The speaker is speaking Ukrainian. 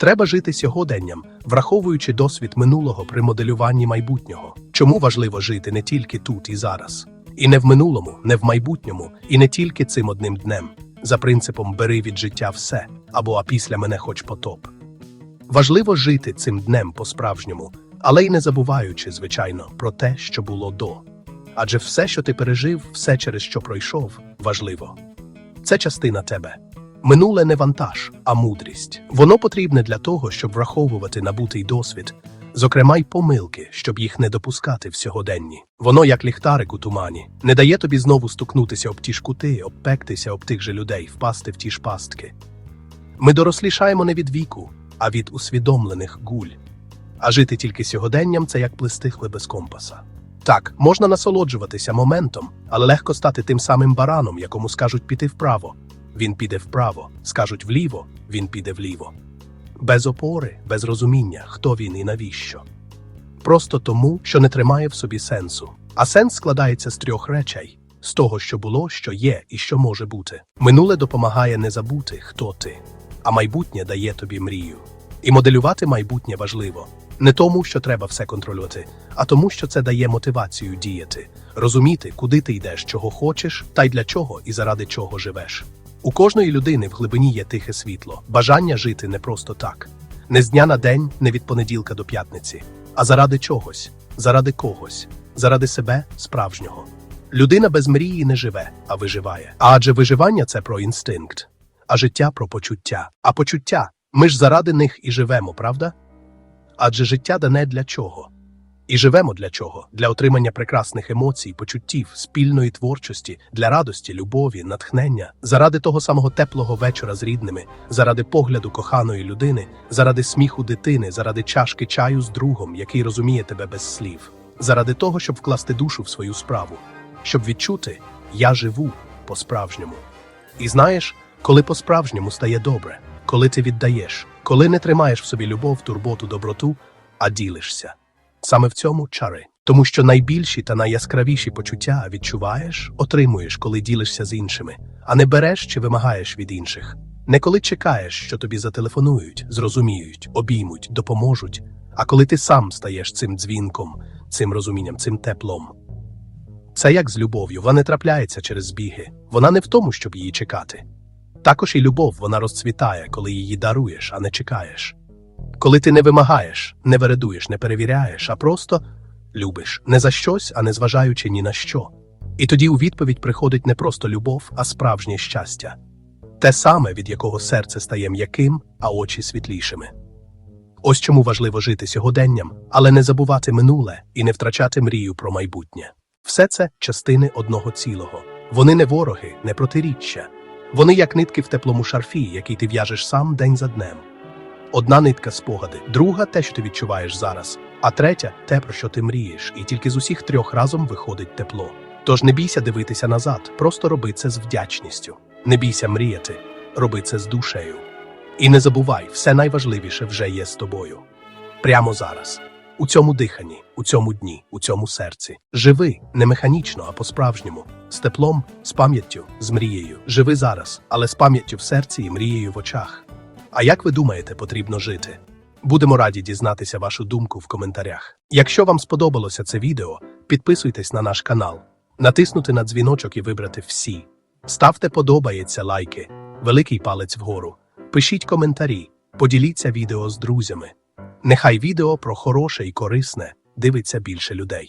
Треба жити сьогоденням, враховуючи досвід минулого при моделюванні майбутнього. Чому важливо жити не тільки тут і зараз, і не в минулому, не в майбутньому, і не тільки цим одним днем, за принципом бери від життя все або а після мене хоч потоп. Важливо жити цим днем по-справжньому, але й не забуваючи, звичайно, про те, що було до. Адже все, що ти пережив, все, через що пройшов, важливо. Це частина тебе. Минуле не вантаж, а мудрість. Воно потрібне для того, щоб враховувати набутий досвід, зокрема й помилки, щоб їх не допускати в сьогоденні. Воно, як ліхтарик у тумані, не дає тобі знову стукнутися об ті ж кути, обпектися об тих же людей, впасти в ті ж пастки. Ми дорослішаємо не від віку, а від усвідомлених гуль. А жити тільки сьогоденням це як плисти хли без компаса. Так, можна насолоджуватися моментом, але легко стати тим самим бараном, якому скажуть піти вправо. Він піде вправо, скажуть вліво, він піде вліво. Без опори, без розуміння, хто він і навіщо. Просто тому, що не тримає в собі сенсу. А сенс складається з трьох речей: з того, що було, що є і що може бути. Минуле допомагає не забути, хто ти, а майбутнє дає тобі мрію. І моделювати майбутнє важливо не тому, що треба все контролювати, а тому, що це дає мотивацію діяти, розуміти, куди ти йдеш, чого хочеш, та й для чого і заради чого живеш. У кожної людини в глибині є тихе світло, бажання жити не просто так, не з дня на день, не від понеділка до п'ятниці, а заради чогось, заради когось, заради себе справжнього. Людина без мрії не живе, а виживає. Адже виживання це про інстинкт, а життя про почуття. А почуття ми ж заради них і живемо, правда? Адже життя дане для чого? І живемо для чого? Для отримання прекрасних емоцій, почуттів, спільної творчості, для радості, любові, натхнення, заради того самого теплого вечора з рідними, заради погляду коханої людини, заради сміху дитини, заради чашки чаю з другом, який розуміє тебе без слів, заради того, щоб вкласти душу в свою справу, щоб відчути я живу по-справжньому. І знаєш, коли по-справжньому стає добре, коли ти віддаєш, коли не тримаєш в собі любов, турботу, доброту, а ділишся. Саме в цьому чари. Тому що найбільші та найяскравіші почуття відчуваєш, отримуєш, коли ділишся з іншими, а не береш чи вимагаєш від інших. Не коли чекаєш, що тобі зателефонують, зрозуміють, обіймуть, допоможуть, а коли ти сам стаєш цим дзвінком, цим розумінням, цим теплом. Це як з любов'ю, вона не трапляється через збіги, вона не в тому, щоб її чекати. Також і любов вона розцвітає, коли її даруєш, а не чекаєш. Коли ти не вимагаєш, не вередуєш, не перевіряєш, а просто любиш не за щось, а не зважаючи ні на що. І тоді у відповідь приходить не просто любов, а справжнє щастя те саме, від якого серце стає м'яким, а очі світлішими. Ось чому важливо жити сьогоденням, але не забувати минуле і не втрачати мрію про майбутнє. Все це частини одного цілого. Вони не вороги, не протиріччя. Вони як нитки в теплому шарфі, який ти в'яжеш сам день за днем. Одна нитка спогади, друга те, що ти відчуваєш зараз, а третя те, про що ти мрієш, і тільки з усіх трьох разом виходить тепло. Тож не бійся дивитися назад, просто роби це з вдячністю. Не бійся мріяти, роби це з душею. І не забувай, все найважливіше вже є з тобою. Прямо зараз, у цьому диханні, у цьому дні, у цьому серці. Живи не механічно, а по-справжньому, з теплом, з пам'яттю, з мрією. Живи зараз, але з пам'яттю в серці і мрією в очах. А як ви думаєте, потрібно жити? Будемо раді дізнатися вашу думку в коментарях. Якщо вам сподобалося це відео, підписуйтесь на наш канал, натиснути на дзвіночок і вибрати всі. Ставте подобається лайки, великий палець вгору. Пишіть коментарі, поділіться відео з друзями. Нехай відео про хороше і корисне дивиться більше людей.